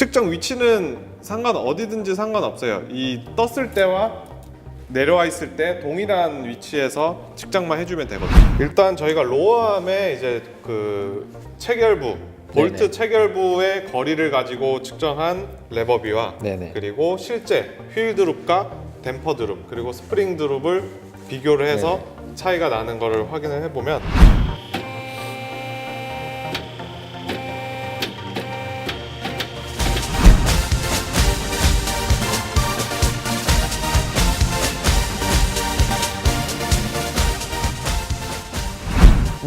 측정 위치는 상관 어디든지 상관없어요. 이 떴을 때와 내려와 있을 때 동일한 위치에서 측정만 해주면 되거든요. 일단 저희가 로어암에 이제 그 체결부 볼트 네네. 체결부의 거리를 가지고 측정한 레버비와 네네. 그리고 실제 휠 드룹과 댐퍼 드룹 그리고 스프링 드룹을 비교를 해서 차이가 나는 것을 확인을 해보면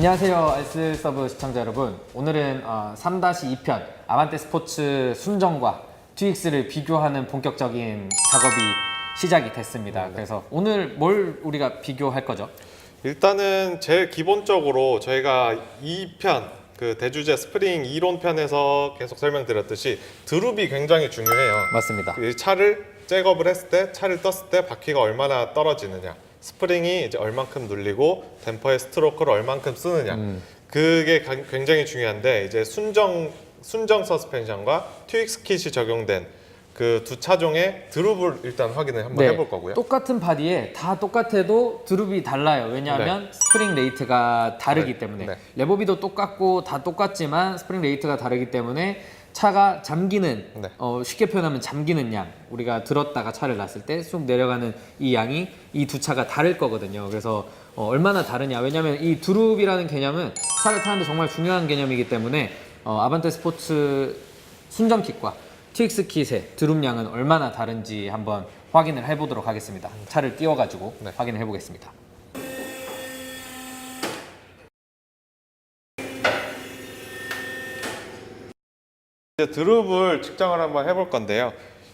안녕하세요 알스 서브 시청자 여러분. 오늘은 어, 3-2편 아반떼 스포츠 순정과 TX를 비교하는 본격적인 작업이 시작이 됐습니다. 그래서 오늘 뭘 우리가 비교할 거죠? 일단은 제일 기본적으로 저희가 2편 그 대주제 스프링 이론 편에서 계속 설명드렸듯이 드룹이 굉장히 중요해요. 맞습니다. 이 차를 잭업을 했을 때 차를 떴을 때 바퀴가 얼마나 떨어지느냐 스프링이 이제 얼만큼 눌리고 댐퍼의 스트로크를 얼만큼 쓰느냐 그게 가- 굉장히 중요한데 이제 순정 순정 서스펜션과 트윅스 킷이 적용된 그 두 차종의 드룹을 일단 확인을 한번 해볼 거고요. 네. 똑같은 바디에 다 똑같아도 드룹이 달라요. 왜냐하면 스프링 레이트가 다르기 네. 때문에 네. 레버비도 똑같고 다 똑같지만 스프링 레이트가 다르기 때문에 차가 잠기는 네. 어, 쉽게 표현하면 잠기는 양 우리가 들었다가 차를 놨을 때 쑥 내려가는 이 양이 이 두 차가 다를 거거든요. 그래서 어, 얼마나 다르냐 왜냐하면 이 드룹이라는 개념은 차를 타는데 정말 중요한 개념이기 때문에 어, 아반떼 스포츠 순정 킷과 TX 킷의 드룸 양은 얼마나 다른지 한번 확인을 해보도록 하겠습니다. 차를 띄워가지고 네. 확인을 해보겠습니다. 이제 드룹을 측정을 한번 해볼 건데요.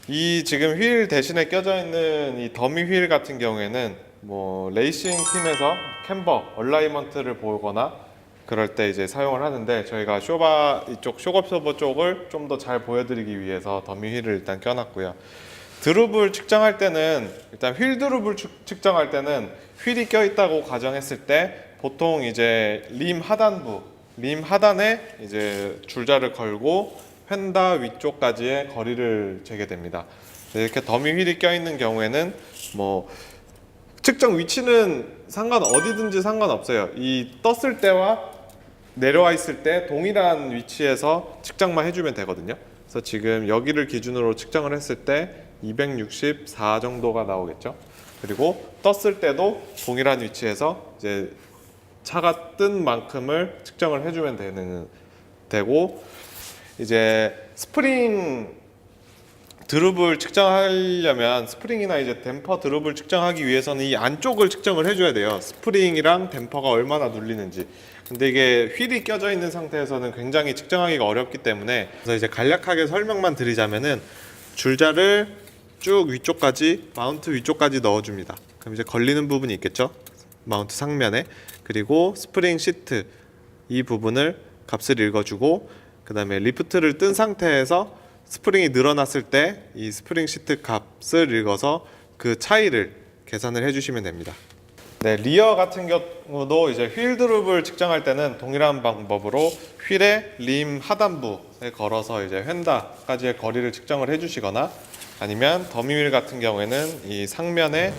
이 지금 휠 대신에 껴져 있는 이 더미 휠 같은 경우에는 뭐 레이싱 팀에서 캠버 얼라이먼트를 보거나 그럴 때 이제 사용을 하는데 저희가 쇼바 이쪽 쇼업서버 쪽을 좀 더 잘 보여드리기 위해서 더미 휠을 일단 껴놨고요. 드룹을 측정할 때는 일단 휠 드룹을 측- 측정할 때는 휠이 껴 있다고 가정했을 때 보통 이제 림 하단부 림 하단에 이제 줄자를 걸고 휀다 위쪽까지의 거리를 재게 됩니다. 네, 이렇게 더미 휠이 껴 있는 경우에는 뭐 측정 위치는 상관 어디든지 상관없어요. 이 떴을 때와 내려와 있을 때 동일한 위치에서 측정만 해주면 되거든요. 그래서 지금 여기를 기준으로 측정을 했을 때 264 정도가 나오겠죠. 그리고 떴을 때도 동일한 위치에서 이제 차가 뜬 만큼을 측정을 해주면 되는 되고 이제 스프링 드룹을 측정하려면 스프링이나 이제 댐퍼 드룹을 측정하기 위해서는 이 안쪽을 측정을 해줘야 돼요. 스프링이랑 댐퍼가 얼마나 눌리는지. 근데 이게 휠이 껴져 있는 상태에서는 굉장히 측정하기가 어렵기 때문에 그래서 이제 간략하게 설명만 드리자면은 줄자를 쭉 위쪽까지 마운트 위쪽까지 넣어줍니다. 그럼 이제 걸리는 부분이 있겠죠? 마운트 상면에 그리고 스프링 시트 이 부분을 값을 읽어주고 그 다음에 리프트를 뜬 상태에서 스프링이 늘어났을 때 이 스프링 시트 값을 읽어서 그 차이를 계산을 해주시면 됩니다. 네, 리어 같은 경우도 이제 휠 드룹을 측정할 때는 동일한 방법으로 휠의 림 하단부에 걸어서 이제 휀다까지의 거리를 측정을 해주시거나 아니면 더미 휠 같은 경우에는 이 상면에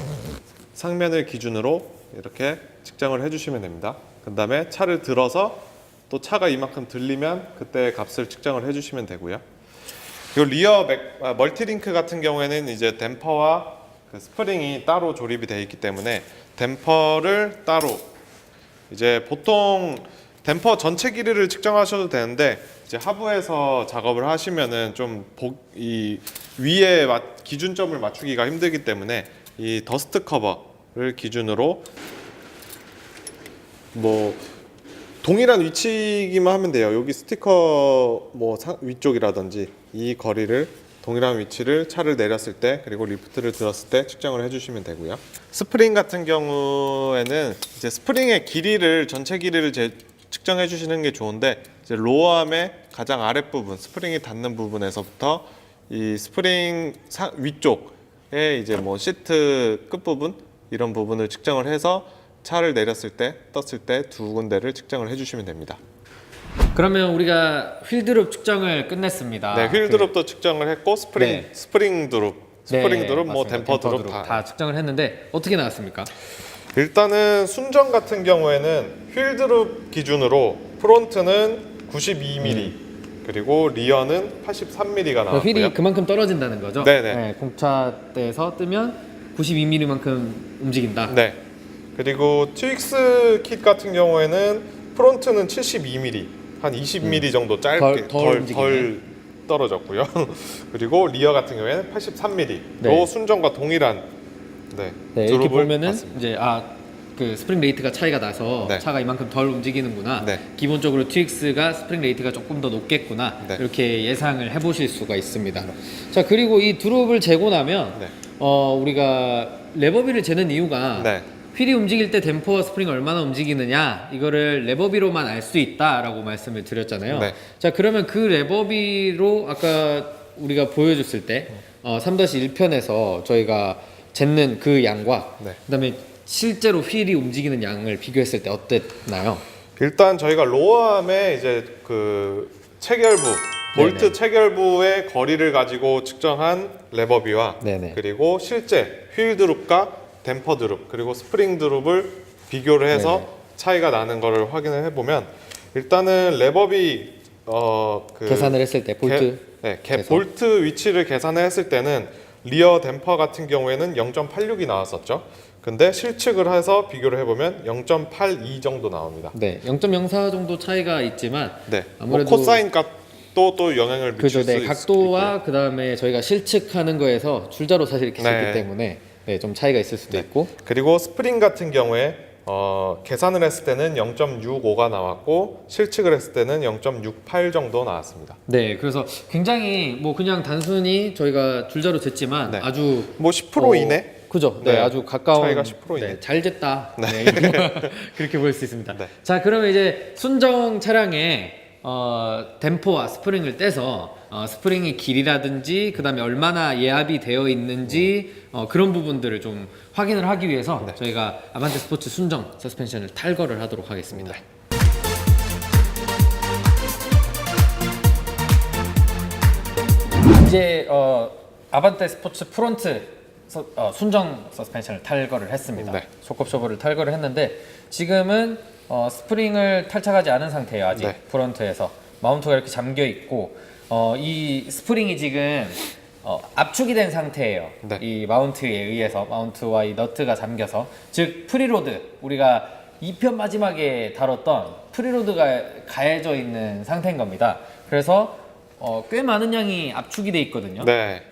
상면을 기준으로 이렇게 측정을 해주시면 됩니다. 그 다음에 차를 들어서 또 차가 이만큼 들리면 그때 값을 측정을 해주시면 되고요. 이 리어 맥, 아, 멀티링크 같은 경우에는 이제 댐퍼와 그 스프링이 따로 조립이 되어 있기 때문에 댐퍼를 따로 이제 보통 댐퍼 전체 길이를 측정하셔도 되는데 이제 하부에서 작업을 하시면은 좀이 위에 맞- 기준점을 맞추기가 힘들기 때문에 이 더스트 커버를 기준으로 뭐 동일한 위치기만 하면 돼요. 여기 스티커 뭐 사- 위쪽이라든지 이 거리를 동일한 위치를 차를 내렸을 때 그리고 리프트를 들었을 때 측정을 해주시면 되고요. 스프링 같은 경우에는 이제 스프링의 길이를 전체 길이를 제- 측정해 주시는 게 좋은데 이제 로어암의 가장 아랫 부분 스프링이 닿는 부분에서부터 이 스프링 사- 위쪽에 이제 뭐 시트 끝 부분 이런 부분을 측정을 해서 차를 내렸을 때 떴을 때 두 군데를 측정을 해주시면 됩니다. 그러면 우리가 휠 드롭 측정을 끝냈습니다. 네, 휠 드롭도 측정을 했고 스프링 네. 스프링 드롭, 네, 스프링 드롭, 뭐 맞습니다. 댐퍼 드롭 다. 다 측정을 했는데 어떻게 나왔습니까? 일단은 순정 같은 경우에는 휠 드롭 기준으로 프론트는 92mm 그리고 리어는 83mm가 나왔고요. 휠이 그만큼 떨어진다는 거죠? 네네. 공차 대에서 뜨면 92mm만큼 움직인다. 네. 그리고 트윅스 킷 같은 경우에는 프론트는 72mm, 한 20mm 정도 짧게 음. 덜- 덜 덜, 덜, 움직이네. 떨어졌고요. 그리고 리어 같은 경우에는 83mm, 네. 또 순정과 동일한 네, 네, 이렇게 드롭을 보면은 봤습니다. 이제 아 그 스프링 레이트가 차이가 나서 네. 차가 이만큼 덜 움직이는구나. 네. 기본적으로 트윅스가 스프링 레이트가 조금 더 높겠구나. 네. 이렇게 예상을 해보실 수가 있습니다. 자 그리고 이 드롭을 재고 나면 네. 어 우리가 레버비를 재는 이유가 네. 휠이 움직일 때 댐퍼와 스프링이 얼마나 움직이느냐 이거를 레버비로만 알 수 있다라고 말씀을 드렸잖아요. 네. 자 그러면 그 레버비로 아까 우리가 보여줬을 때 어, 3-1편에서 저희가 쟀는 그 양과 네. 그다음에 실제로 휠이 움직이는 양을 비교했을 때 어땠나요? 일단 저희가 로어암에 이제 그 체결부 볼트 네네. 체결부의 거리를 가지고 측정한 레버비와 네네. 그리고 실제 휠 드롭과 댐퍼 드롭 그리고 스프링 드롭을 비교를 해서 네네. 차이가 나는 거를 확인을 해보면 일단은 레버비 어 그 계산을 했을 때 볼트 네, 개-. 볼트 위치를 계산을 했을 때는 리어 댐퍼 같은 경우에는 0.86이 나왔었죠. 근데 실측을 해서 비교를 해보면 0.82 정도 나옵니다. 네, 0.04 정도 차이가 있지만 네. 아무래도- 뭐 코사인 값도 또 영향을 미칠 그죠, 수 네, 있- 있고요. 각도와 그 다음에 저희가 실측하는 거에서 줄자로 사실 이렇게 네. 쓰기 때문에 네, 좀 차이가 있을 수도 네. 있고 그리고 스프링 같은 경우에 어, 계산을 했을 때는 0.65가 나왔고 실측을 했을 때는 0.68 정도 나왔습니다. 네, 그래서 굉장히 뭐 그냥 단순히 저희가 줄자로 쟀지만 네. 아주 뭐 10% 이내? 그죠. 네, 네, 아주 가까운 차이가 10% 이내. 네, 잘 쟀다. 네. 그렇게 볼 수 있습니다. 네. 자, 그러면 이제 순정 차량에 어, 댐퍼와 스프링을 떼서 어, 스프링의 길이라든지 그다음에 얼마나 예압이 되어 있는지 어, 그런 부분들을 좀 확인을 하기 위해서 네. 저희가 아반떼 스포츠 순정 서스펜션을 탈거를 하도록 하겠습니다. 이제 어, 아반떼 스포츠 프론트 서- 어, 순정 서스펜션을 탈거를 했습니다. 네. 쇼버를 탈거를 했는데 지금은 어, 스프링을 탈착하지 않은 상태예요. 아직 네. 프론트에서 마운트가 이렇게 잠겨 있고 어, 이 스프링이 지금 어, 압축이 된 상태예요. 네. 이 마운트에 의해서 마운트와 이 너트가 잠겨서 즉 프리로드 우리가 2편 마지막에 다뤘던 프리로드가 가해져 있는 상태인 겁니다. 그래서 어, 꽤 많은 양이 압축이 돼 있거든요. 네.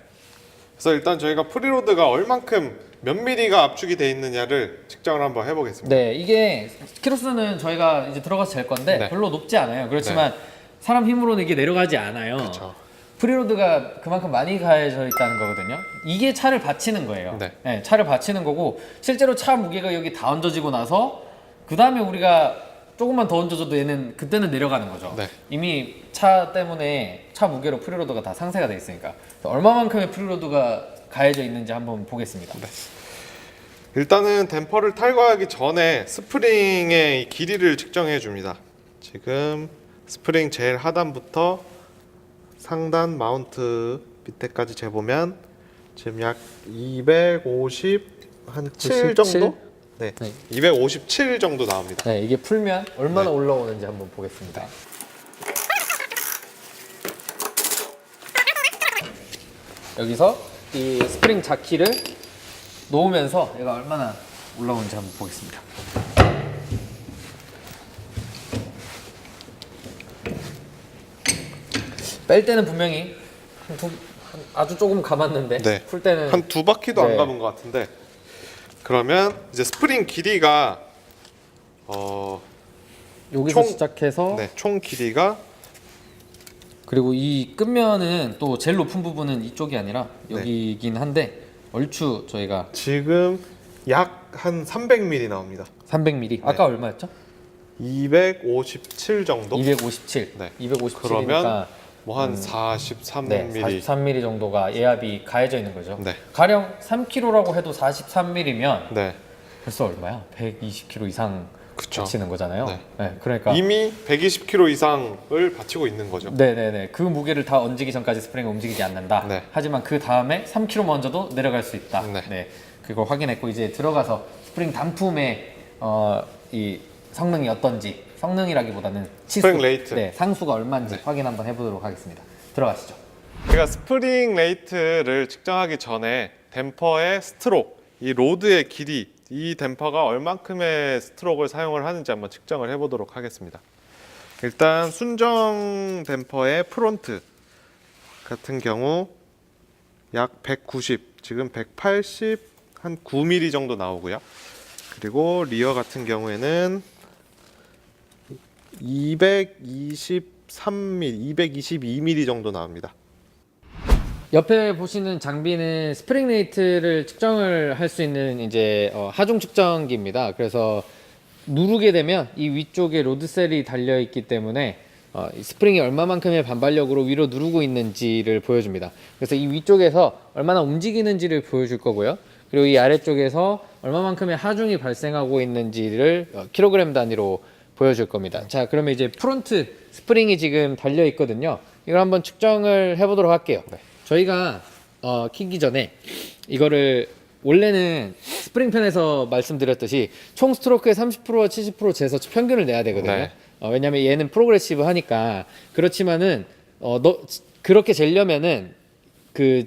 그래서 일단 저희가 프리로드가 얼만큼 몇 미리가 압축이 돼 있느냐를 측정을 한번 해보겠습니다. 네, 이게 키로수는 저희가 이제 들어가서 잴 건데 네. 별로 높지 않아요. 그렇지만 사람 힘으로는 이게 내려가지 않아요. 그렇죠. 프리로드가 그만큼 많이 가해져 있다는 거거든요. 이게 차를 받치는 거예요. 네. 차를 받치는 거고 실제로 차 무게가 여기 다 얹어지고 나서 그 다음에 우리가 조금만 더 얹어줘도 얘는 그때는 내려가는 거죠. 네. 이미 차 때문에 차 무게로 프리로드가 다 상쇄가 돼 있으니까 얼마만큼의 프리로드가 가해져 있는지 한번 보겠습니다. 네. 일단은 댐퍼를 탈거하기 전에 스프링의 이 길이를 측정해 줍니다. 지금 스프링 제일 하단부터 상단 마운트 밑에까지 재보면 지금 약 250, 한 7 정도? 네. 네. 257 정도 나옵니다. 네, 이게 풀면 얼마나 네. 올라오는지 한번 보겠습니다. 여기서 이 스프링 자키를 놓으면서 얘가 얼마나 올라오는지 한번 보겠습니다. 뺄 때는 분명히 한 두, 한 아주 조금 감았는데 네. 풀 때는 한 두 바퀴도 네. 안 감은 것 같은데 그러면 이제 스프링 길이가 어, 여기서 총- 시작해서 네, 총 길이가 그리고 이 끝면은 또 제일 높은 부분은 이쪽이 아니라 여기이긴 한데 얼추 저희가 지금 약 한 300mm 나옵니다. 300mm 아까 얼마였죠? 257 정도? 257. 네. 257이니까 그러면 뭐한 네, 43mm. 43mm 정도가 예압이 가해져 있는 거죠. 네. 가령 3kg라고 해도 43mm면 네. 벌써 얼마야? 120kg 이상 그쵸. 받치는 거잖아요. 네. 네, 그러니까 이미 120kg 이상을 받치고 있는 거죠. 네네네 그 무게를 다 얹기 전까지 스프링이 움직이지 않는다. 네. 하지만 그 다음에 3kg 먼저도 내려갈 수 있다. 네. 네. 그걸 확인했고 이제 들어가서 스프링 단품의 어, 이 성능이 어떤지 성능이라기보다는 치수, 스프링 레이트. 네, 상수가 얼마인지 확인 한번 해보도록 하겠습니다. 들어가시죠. 제가 스프링 레이트를 측정하기 전에 댐퍼의 스트록, 이 로드의 길이, 이 댐퍼가 얼만큼의 스트록을 사용을 하는지 한번 측정을 해보도록 하겠습니다. 일단 순정 댐퍼의 프론트 같은 경우 약 190, 지금 180, 한 9mm 정도 나오고요. 그리고 리어 같은 경우에는 223mm, 222mm 정도 나옵니다. 옆에 보시는 장비는 스프링 레이트를 측정을 할 수 있는 이제 어, 하중 측정기입니다. 그래서 누르게 되면 이 위쪽에 로드셀이 달려 있기 때문에 어, 이 스프링이 얼마만큼의 반발력으로 위로 누르고 있는지를 보여줍니다. 그래서 이 위쪽에서 얼마나 움직이는지를 보여줄 거고요. 그리고 이 아래쪽에서 얼마만큼의 하중이 발생하고 있는지를 어, 킬로그램 단위로 보여줄 겁니다. 자, 그러면 이제 프론트 스프링이 지금 달려 있거든요. 이걸 한번 측정을 해보도록 할게요. 저희가 어, 키기 전에 이거를 원래는 스프링 편에서 말씀드렸듯이 총 스트로크의 30% 70% 재서 평균을 내야 되거든요. 네. 어, 왜냐면 얘는 프로그레시브 하니까 그렇지만은 어, 너 그렇게 재려면은 그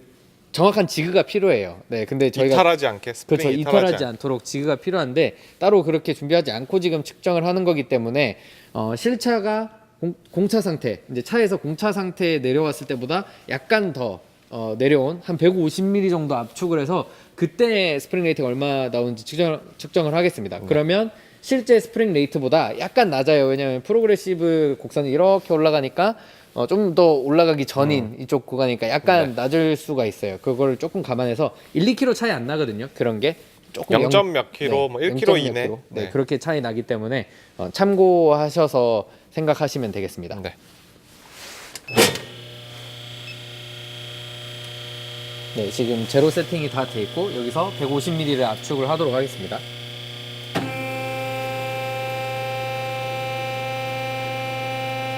정확한 지그가 필요해요. 네, 근데 저희가 이탈하지 않게 그렇죠. 스프링이 이탈하지 않- 않도록 지그가 필요한데 따로 그렇게 준비하지 않고 지금 측정을 하는 거기 때문에 어, 실차가 공, 공차 상태 이제 차에서 공차 상태에 내려왔을 때보다 약간 더 어, 내려온 한 150mm 정도 압축을 해서 그때 스프링 레이트가 얼마 나오는지 측정, 측정을 하겠습니다. 네. 그러면 실제 스프링 레이트보다 약간 낮아요. 왜냐하면 프로그레시브 곡선이 이렇게 올라가니까 어, 좀 더 올라가기 전인 이쪽 구간이니까 약간 음. 네. 낮을 수가 있어요. 그걸 조금 감안해서 1, 2kg 차이 안 나거든요. 그런 게 조금 0. 몇 킬로, 뭐 1 킬로 0. 몇 이내. 킬로. 네, 네. 그렇게 차이 나기 때문에 어, 참고하셔서 생각하시면 되겠습니다. 네. 네, 지금 제로 세팅이 다 돼 있고 여기서 150ml를 압축을 하도록 하겠습니다.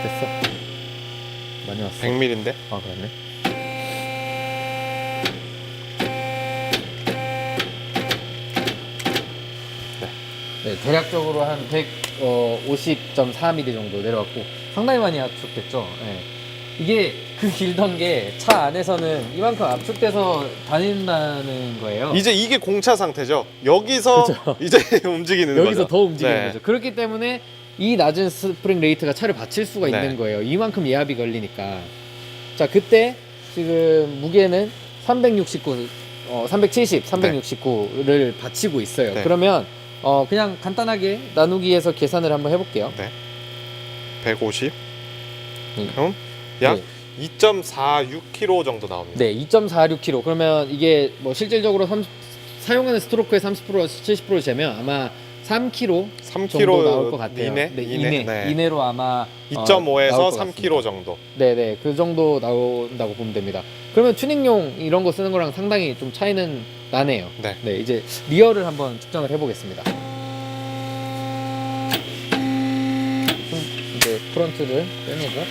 됐어. 많이 왔어. 100ml인데 아 그렇네. 네, 대략적으로 한 150.4mm 정도 내려왔고 상당히 많이 압축됐죠. 네. 이게 그 길던 게 차 안에서는 이만큼 압축돼서 다닌다는 거예요. 이제 이게 공차 상태죠. 여기서 이제 움직이는 거죠. 여기서 더 움직이는 네. 거죠. 그렇기 때문에 이 낮은 스프링 레이트가 차를 받칠 수가 네. 있는 거예요. 이만큼 예압이 걸리니까. 자, 그때 지금 무게는 369, 어, 370, 369를 받치고 있어요. 네. 그러면 어, 그냥 간단하게 나누기해서 계산을 한번 해볼게요. 150. 음. 그럼 약 네. 2.46kg 정도 나옵니다. 네, 2.46kg. 그러면 이게 뭐 실질적으로 30 사용하는 스트로크의 30% 70%를 재면 아마 3kg 3kg 정도 나올 것 같아요. 이내, 네, 이내, 이내, 네. 이내로 아마 어, 2.5에서 나올 것 3kg 같습니다. 정도. 네네 그 정도 나온다고 보면 됩니다. 그러면 튜닝용 이런 거 쓰는 거랑 상당히 좀 차이는 나네요. 네. 네 이제 리어를 한번 측정을 해보겠습니다. 이제 프론트를 빼내고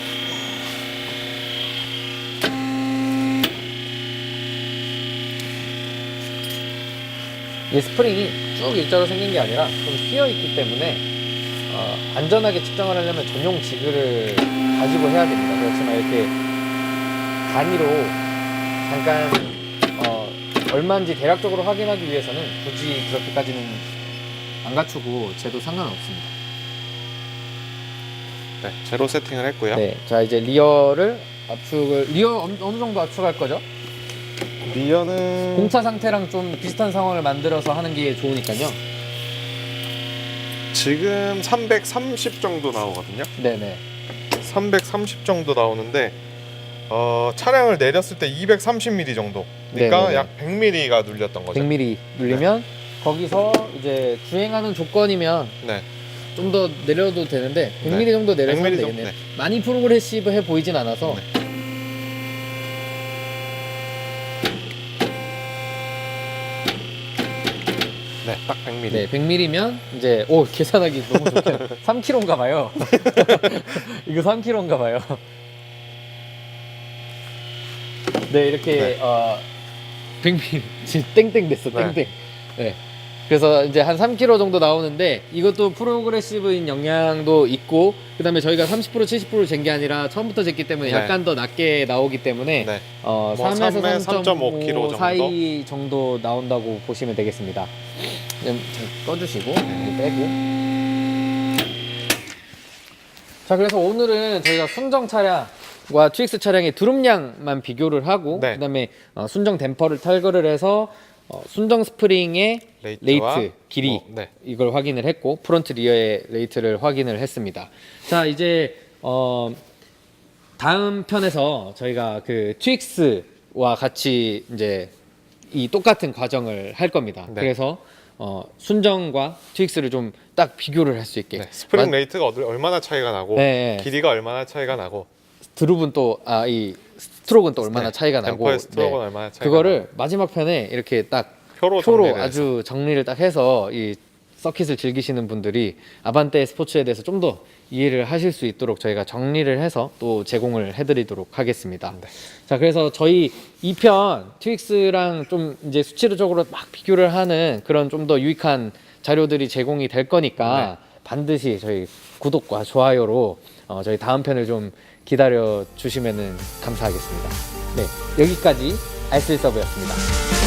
이 스프링이 쭉 일자로 생긴 게 아니라 좀 휘어 있기 때문에 어, 안전하게 측정을 하려면 전용 지그를 가지고 해야 됩니다. 그렇지만 이렇게 단위로 잠깐 어, 얼마인지 대략적으로 확인하기 위해서는 굳이 그렇게까지는 안 갖추고 재도 상관없습니다. 네, 제로 세팅을 했고요. 네, 자 이제 리어를 압축을 리어 어느 정도 압축할 거죠? 리어는 공차 상태랑 좀 비슷한 상황을 만들어서 하는 게 좋으니까요. 지금 330 정도 나오거든요. 네네. 330 정도 나오는데 어, 차량을 내렸을 때 230mm 정도. 그러니까 네네네. 약 100mm가 눌렸던 거죠. 100mm 눌리면 거기서 이제 주행하는 조건이면 네. 좀 더 내려도 되는데 100mm 네. 정도 내려서 100mm 하면 정도, 되겠네요. 네. 많이 프로그레시브해 보이진 않아서 네. 딱 100mm. 네, 100mm면 이제 오 계산하기 너무 좋게 3kg인가 봐요. 이거 3kg인가 봐요. 네, 이렇게 네. 어 100mm 지금 땡땡 됐어, 네. 땡땡. 네. 그래서 이제 한 3kg 정도 나오는데 이것도 프로그레시브인 영향도 있고 그다음에 저희가 30% 70%잰 게 아니라 처음부터 쟀기 때문에 네. 약간 더 낮게 나오기 때문에 네. 어, 뭐 3에서 3에 3.5 3.5 kg 정도? 사이 정도 나온다고 보시면 되겠습니다. 그냥 잘 꺼주시고 네. 빼고. 자 그래서 오늘은 저희가 순정 차량과 TX 차량의 두름량만 비교를 하고 네. 그다음에 어, 순정 댐퍼를 탈거를 해서 어, 순정 스프링의 레이트와 레이트 길이 뭐, 네. 이걸 확인을 했고 프론트 리어의 레이트를 확인을 했습니다. 자 이제 어, 다음 편에서 저희가 그 트윅스와 같이 이제 이 똑같은 과정을 할 겁니다. 네. 그래서 어, 순정과 트윅스를 좀 딱 비교를 할 수 있게 네, 스프링 마- 레이트가 얼마나 차이가 나고 네, 네. 길이가 얼마나 차이가 나고 드룹은 또 아 이 스트로크는 또 얼마나 네, 차이가 나고 댐퍼의 스트로크는 네. 얼마나 차이가 그거를 마지막 편에 이렇게 딱 표로, 표로 정리를. 아주 정리를 딱 해서 이 서킷을 즐기시는 분들이 아반떼 스포츠에 대해서 좀 더 이해를 하실 수 있도록 저희가 정리를 해서 또 제공을 해드리도록 하겠습니다. 네. 자, 그래서 저희 2편 트윅스랑 좀 이제 수치적으로 막 비교를 하는 그런 좀 더 유익한 자료들이 제공이 될 거니까 네. 반드시 저희 구독과 좋아요로 어, 저희 다음 편을 좀 기다려 주시면 감사하겠습니다. 네, 여기까지 알쓸 서브였습니다.